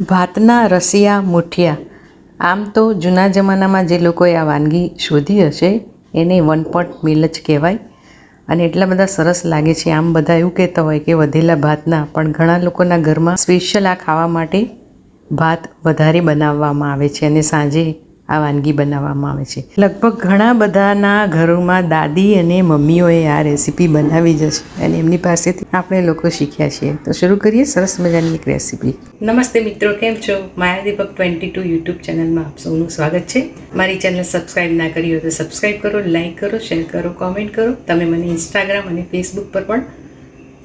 ભાતના રસિયા મુઠિયા. આમ તો જૂના જમાનામાં જે લોકોએ આ વાનગી શોધી હશે, એને વન પોટ મિલ જ કહેવાય. અને એટલા બધા સરસ લાગે છે, આમ બધા એવું કહેતા હોય કે વધેલા ભાતના, પણ ઘણા લોકોના ઘરમાં સ્પેશિયલ આ ખાવા માટે ભાત વધારે બનાવવામાં આવે છે. અને સાંજે આ વાનગી બનાવવામાં આવે છે. લગભગ ઘણા બધાના ઘરોમાં દાદી અને મમ્મીઓએ આ રેસીપી બનાવી જ છે અને એમની પાસેથી આપણે લોકો શીખ્યા છીએ. તો શરૂ કરીએ સરસ મજાની એક રેસીપી. નમસ્તે મિત્રો કેમ છો? Maya Deepak twenty two YouTube ચેનલમાં આપ સૌનું સ્વાગત છે. મારી ચેનલ સબસ્ક્રાઈબ ના કરી હોય તો સબસ્ક્રાઈબ કરો લાઇક કરો શેર કરો કોમેન્ટ કરો. તમે મને ઇન્સ્ટાગ્રામ અને ફેસબુક પર પણ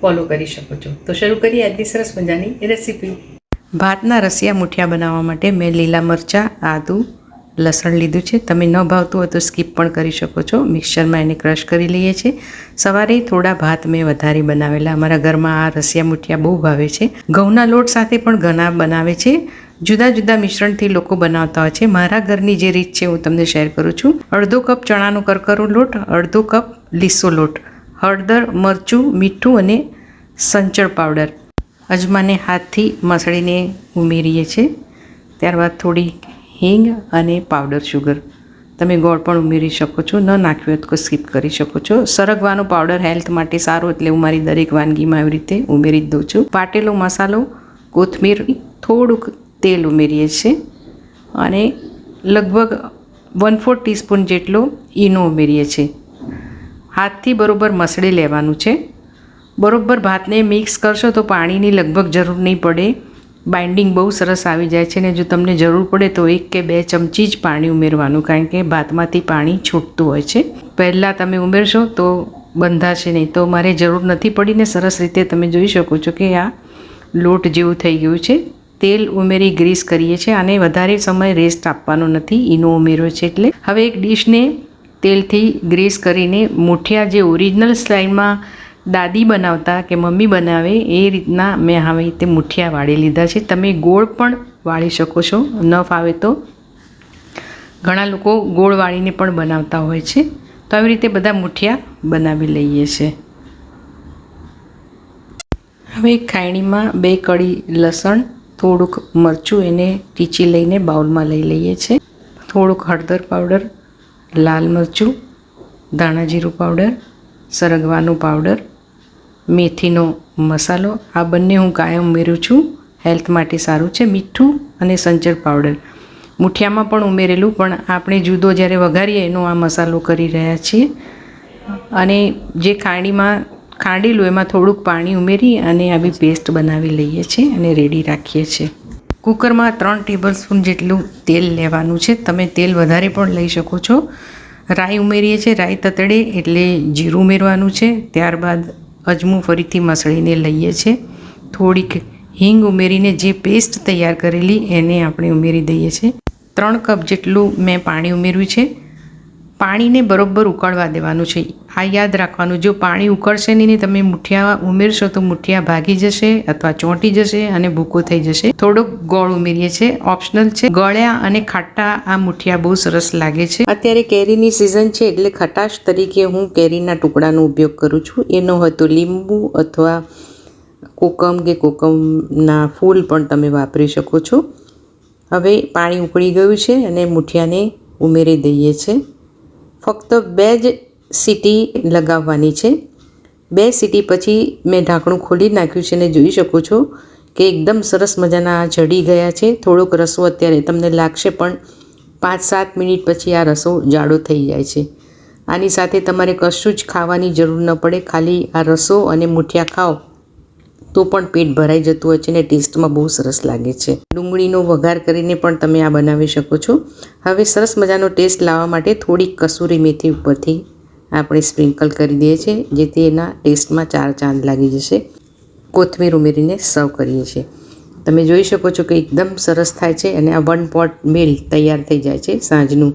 ફોલો કરી શકો છો. તો શરૂ કરીએ આજની સરસ મજાની રેસીપી. ભાતના રસિયા મુઠિયા બનાવવા માટે મેં લીલા મરચાં આદું લસણ લીધું છે. તમે ન ભાવતું હોય તો સ્કીપ પણ કરી શકો છો. મિક્સરમાં એને ક્રશ કરી લઈએ છીએ. સવારે થોડા ભાત મેં વધારે બનાવેલા. અમારા ઘરમાં આ રસિયા મુઠિયા બહુ ભાવે છે. ઘઉંના લોટ સાથે પણ ઘણા બનાવે છે. જુદા જુદા મિશ્રણથી લોકો બનાવતા હોય છે. મારા ઘરની જે રીત છે, હું તમને શેર કરું છું. અડધો કપ ચણાનો કરકરો લોટ, અડધો કપ લીસો લોટ, હળદર, મરચું, મીઠું અને સંચળ પાવડર. અજમાને હાથથી મસળીને ઉમેરીએ છીએ. ત્યારબાદ થોડી હિંગ અને પાવડર શુગર તમે ગોળ પણ ઉમેરી શકો છો, ન નાખ્યું હોય તો સ્કીપ કરી શકો છો. સરગવાનો પાવડર હેલ્થ માટે સારો એટલે હું મારી દરેક વાનગીમાં એવી રીતે ઉમેરી જ દઉં છું. પાટેલો મસાલો, કોથમીર, થોડુંક તેલ ઉમેરીએ છીએ અને લગભગ વન ફોર ટીસ્પૂન જેટલો ઈનો ઉમેરીએ છીએ. હાથથી બરોબર મસળી લેવાનું છે. બરોબર ભાતને મિક્સ કરશો તો પાણીની લગભગ જરૂર નહીં પડે. બાઇન્ડિંગ બહુ સરસ આવી જાય છે ને જો તમને જરૂર પડે તો એક કે બે ચમચી જ પાણી ઉમેરવાનું, કારણ કે ભાતમાંથી પાણી છૂટતું હોય છે. પહેલાં તમે ઉમેરશો તો બંધાશે નહીં. તો મારે જરૂર નથી પડીને સરસ રીતે તમે જોઈ શકો છો કે આ લોટ જેવું થઈ ગયું છે. તેલ ઉમેરી ગ્રીસ કરીએ છીએ અને વધારે સમય રેસ્ટ આપવાનો નથી. ઈનો ઉમેર્યો છે એટલે. હવે એક ડીશને તેલથી ગ્રીસ કરીને મુઠિયા જે ઓરિજિનલ સ્ટાઇલમાં દાદી બનાવતા કે મમ્મી બનાવે, એ રીતના મેં હવે તે મુઠિયા વાળી લીધા છે. તમે ગોળ પણ વાળી શકો છો, ન ફાવે તો. ઘણા લોકો ગોળ વાળીને પણ બનાવતા હોય છે. તો આવી રીતે બધા મુઠિયા બનાવી લઈએ છીએ હવે ખાયણીમાં બે કળી લસણ, થોડુંક મરચું એને ટીચી લઈને બાઉલમાં લઈ લઈએ છીએ થોડુંક હળદર પાવડર, લાલ મરચું, ધાણા જીરું પાવડર, સરગવાનું પાવડર મેથીનો મસાલો, આ બંને હું કાયમ ઉમેરું છું. હેલ્થ માટે સારું છે. મીઠું અને સંચળ પાવડર. મુઠિયામાં પણ ઉમેરેલું, પણ આપણે જુદો જ્યારે વઘારીએ એનો આ મસાલો કરી રહ્યા છીએ. અને જે ખાંડીમાં ખાંડેલું, એમાં થોડુંક પાણી ઉમેરી અને આવી પેસ્ટ બનાવી લઈએ છીએ અને રેડી રાખીએ છીએ. કુકરમાં ત્રણ ટેબલ સ્પૂન જેટલું તેલ લેવાનું છે. તમે તેલ વધારે પણ લઈ શકો છો. રાઈ ઉમેરીએ છીએ. રાઈ તતડે એટલે જીરું ઉમેરવાનું છે. ત્યારબાદ અજમું ફરીથી મસળીને લઈએ છીએ. થોડીક હિંગ ઉમેરીને જે પેસ્ટ તૈયાર કરેલી એને આપણે ઉમેરી દઈએ છીએ. ત્રણ કપ જેટલું મેં પાણી ઉમેર્યું છે. પાણીને બરોબર ઉકળવા દેવાનું છે. આ યાદ રાખવાનું, જો પાણી ઉકળશે નહીં ને તમે મુઠિયા ઉમેરશો તો મુઠિયા ભાગી જશે અથવા ચોંટી જશે અને ભૂકો થઈ જશે. થોડોક ગોળ ઉમેરીએ છીએ ઓપ્શનલ છે. ગળ્યા અને ખાટા આ મુઠિયા બહુ સરસ લાગે છે. અત્યારે કેરીની સિઝન છે એટલે ખટાશ તરીકે હું કેરીના ટુકડાનો ઉપયોગ કરું છું. એનો હતો લીંબુ અથવા કોકમ કે કોકમના ફૂલ પણ તમે વાપરી શકો છો. હવે પાણી ઉકળી ગયું છે અને મુઠિયાને ઉમેરી દઈએ છીએ. ફક્ત બે જ સીટી લગાવવાની છે. બે સીટી પછી મેં ઢાંકણું ખોલી નાખ્યું છે અને જોઈ શકો છો કે એકદમ સરસ મજાના આ ચડી ગયા છે. થોડોક રસો અત્યારે તમને લાગશે, પણ પાંચ સાત મિનિટ પછી આ રસો જાડો થઈ જાય છે. આની સાથે તમારે કશું જ ખાવાની જરૂર ન પડે. ખાલી આ રસો અને મુઠિયા ખાઓ. તો પણ પેટ ભરાઈ જતું હોય છે ને ટેસ્ટમાં બહુ સરસ લાગે છે. ડુંગળીનો વઘાર કરીને પણ તમે આ બનાવી શકો છો. હવે સરસ મજાનો ટેસ્ટ લાવવા માટે થોડીક કસૂરી મેથી ઉપરથી આપણે સ્પ્રિંકલ કરી દઈએ છીએ, જેથી એના ટેસ્ટમાં ચાર ચાંદ લાગી જશે. કોથમીર ઉમેરીને સર્વ કરીએ છીએ. તમે જોઈ શકો છો કે એકદમ સરસ થાય છે અને આ વન પોટ મિલ તૈયાર થઈ જાય છે સાંજનું.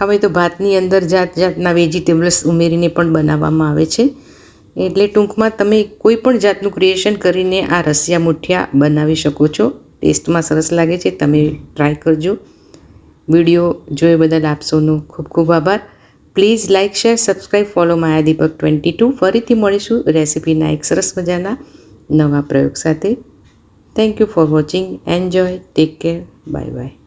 હવે તો ભાતની અંદર જાત જાતના વેજીટેબલ્સ ઉમેરીને પણ બનાવવામાં આવે છે. એટલે ટૂંકમાં તમે કોઈ પણ જાતનું ક્રિએશન કરીને આ રસિયા મુઠિયા બનાવી શકો છો. ટેસ્ટમાં સરસ લાગે છે, તમે ટ્રાય કરજો. વીડિયો જોઈ બદલ આપ ખૂબ ખૂબ આભાર. Please like share subscribe follow Maya Deepak twenty two ફરીથી મળીશું રેસીપીના એક સરસ મજાના નવા પ્રયોગ સાથે. Thank you for watching enjoy take care bye bye